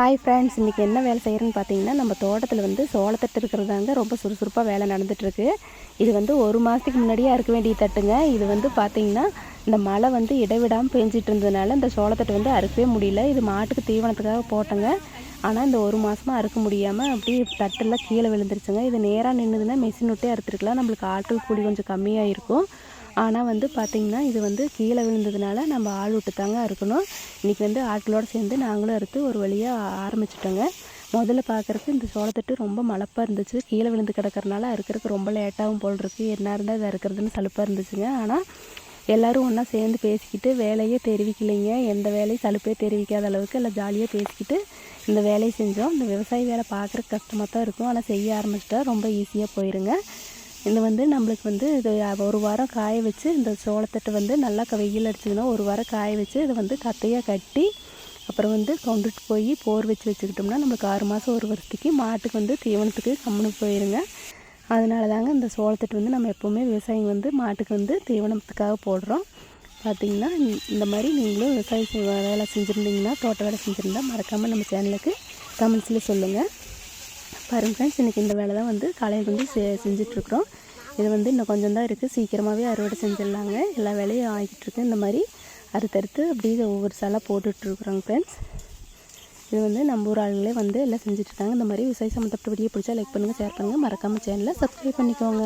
Hi friends இன்றைக்கி என்ன வேலை செய்கிறேன்னு பார்த்தீங்கன்னா நம்ம தோட்டத்தில் வந்து சோளத்தட்டு இருக்கிறதாங்க ரொம்ப சுறுசுறுப்பாக வேலை நடந்துகிட்ருக்கு இது வந்து ஒரு மாதத்துக்கு முன்னாடியே அறுக்க வேண்டிய தட்டுங்க. இது வந்து பார்த்திங்கன்னா இந்த மழை வந்து இடைவிடாமல் பெஞ்சிட்டு இருந்ததுனால இந்த சோளத்தட்டு வந்து அறுக்கவே முடியல. இது மாட்டுக்கு தீவனத்துக்காக போட்டேங்க. ஆனால் இந்த ஒரு மாதமாக அறுக்க முடியாமல் அப்படியே தட்டெல்லாம் கீழே விழுந்துருச்சுங்க. இது நேராக நின்றுதுன்னா மிஷின் விட்டே அறுத்துருக்கலாம். நம்மளுக்கு ஆட்கள் கூலி கொஞ்சம் கம்மியாக இருக்கும் ஆனால் வந்து பார்த்திங்கன்னா இது வந்து கீழே விழுந்ததுனால நம்ம ஆள் விட்டு தாங்க அறுக்கணும் இன்றைக்கி வந்து ஆட்களோடு சேர்ந்து நாங்களும் அறுத்து ஒரு வழியாக ஆரம்பிச்சிட்டோங்க. முதல்ல பார்க்குறதுக்கு இந்த சோளத்தட்டு ரொம்ப மலப்பாக இருந்துச்சு. கீழே விழுந்து கிடக்கறனால அறுக்கிறதுக்கு ரொம்ப லேட்டாகவும் போல் இருக்குது என்ன இருந்தால் இது அறுக்கிறதுன்னு சலுப்பாக இருந்துச்சுங்க. ஆனால் எல்லோரும் ஒன்றா சேர்ந்து பேசிக்கிட்டு வேலையே தெரிவிக்கலைங்க. எந்த வேலையும் சலுப்பே தெரிவிக்காத அளவுக்கு எல்லாம் ஜாலியாக பேசிக்கிட்டு இந்த வேலையை செஞ்சோம். இந்த விவசாய வேலை பார்க்குறக்கு கஷ்டமாக தான் இருக்கும். ஆனால் செய்ய ஆரம்பிச்சிட்டா ரொம்ப ஈஸியாக போயிருங்க. இது வந்து நம்மளுக்கு வந்து இது ஒரு வாரம் காய வச்சு இந்த சோளத்தட்டை வந்து நல்லா வெயில் அடிச்சதுன்னா ஒரு வாரம் காய வச்சு இதை வந்து கத்தையாக கட்டி அப்புறம் வந்து கொண்டுட்டு போய் போர் வச்சு வச்சுக்கிட்டோம்னா நம்மளுக்கு ஆறு மாதம் ஒரு வருஷத்துக்கு மாட்டுக்கு வந்து தீவனத்துக்கு கம்முனு போயிருங்க. அதனால தாங்க இந்த சோளத்தட்டு வந்து நம்ம எப்போவுமே விவசாயிங்க வந்து மாட்டுக்கு வந்து தீவனத்துக்காக போடுறோம். பார்த்தீங்கன்னா இந்த- மாதிரி நீங்களும் விவசாய வேலை செஞ்சுருந்தீங்கன்னா தோட்ட வேலை செஞ்சுருந்தா மறக்காமல் நம்ம சேனலுக்கு கமெண்ட்ஸில் சொல்லுங்கள் பாருங்க ஃப்ரெண்ட்ஸ் இன்றைக்கி இந்த வேலை தான் வந்து காலையில் வந்து செ செஞ்சிட்ருக்குறோம். இது வந்து இன்னும் கொஞ்சம் தான் இருக்குது சீக்கிரமாகவே அறுவடை செஞ்சிடலாங்க. எல்லா வேலையும் ஆகிட்டுருக்கு இந்த மாதிரி அறுத்தறுத்து அப்படியே ஒவ்வொரு சாலாக போட்டுட்ருக்குறோங்க ஃப்ரெண்ட்ஸ் இது வந்து நம்ம ஊர் ஆளுங்களே வந்து எல்லாம் செஞ்சுட்ருக்காங்க. இந்த மாதிரி விவசாய சம்மந்தப்பட்ட வீடியோ பிடிச்சா லைக் பண்ணுங்கள் ஷேர் பண்ணுங்கள் மறக்காமல் சேனலை சப்ஸ்கிரைப் பண்ணிக்கோங்க.